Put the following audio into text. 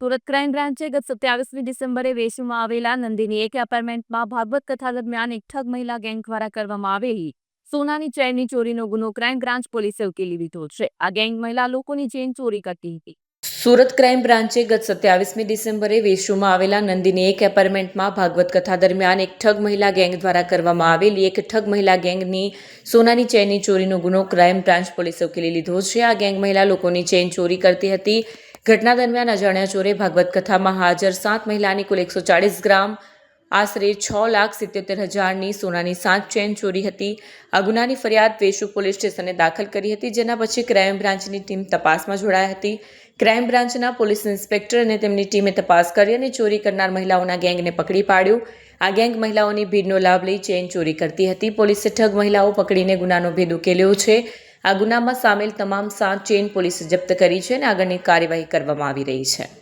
Surat crime બ્રાન્ચે ગત સત્યાવીસમી ડિસેમ્બરે વેસુમાં આવેલા નંદિની એક એપાર્ટમેન્ટમાં ભાગવત કથા દરમિયાન એક ઠગ મહિલા ગેંગ દ્વારા કરવામાં આવેલી સોનાની ચેનની ચોરીનો ગુનો ક્રાઇમ બ્રાન્ચ પોલીસે ઉકેલી લીધો છે. આ ગેંગ મહિલા લોકોની ચેન ચોરી કરતી હતી. સુરત ક્રાઇમ બ્રાન્ચે ગત સત્યાવીસમી ડિસેમ્બરે વેશુમાં આવેલા નંદિની એક એપાર્ટમેન્ટમાં ભાગવત કથા દરમિયાન એક ઠગ મહિલા ગેંગ દ્વારા કરવામાં આવેલી એક ઠગ મહિલા ગેંગની સોનાની ચેનની ચોરીનો ગુનો ક્રાઇમ બ્રાન્ચ પોલીસે ઉકેલી લીધો છે. આ ગેંગ મહિલા લોકોની ચેન ચોરી કરતી હતી. ઘટના દરમિયાન અજાણ્યા ચોરે ભાગવત કથામાં હાજર સાત મહિલાની કુલ એકસો ચાળીસ ગ્રામ, આશરે છ લાખ સિત્યોતેર હજારની સોનાની સાત ચેન ચોરી હતી. આ ગુનાની ફરિયાદ વેશુ પોલીસ સ્ટેશને દાખલ કરી હતી, જેના પછી ક્રાઇમ બ્રાન્ચની ટીમ તપાસમાં જોડાઈ હતી. ક્રાઇમ બ્રાન્ચના પોલીસ ઇન્સ્પેક્ટર અને તેમની ટીમે તપાસ કરી અને ચોરી કરનાર મહિલાઓના ગેંગને પકડી પાડ્યું. આ ગેંગ મહિલાઓની ભીડનો લાભ લઈ ચેન ચોરી કરતી હતી. પોલીસે ઠગ મહિલાઓ પકડીને ગુનાનો ભેદ ઉકેલ્યો છે. આ ગુનામાં સામેલ તમામ સાત ચેન પોલીસે જપ્ત કરી છે અને આગળની કાર્યવાહી કરવામાં આવી રહી છે.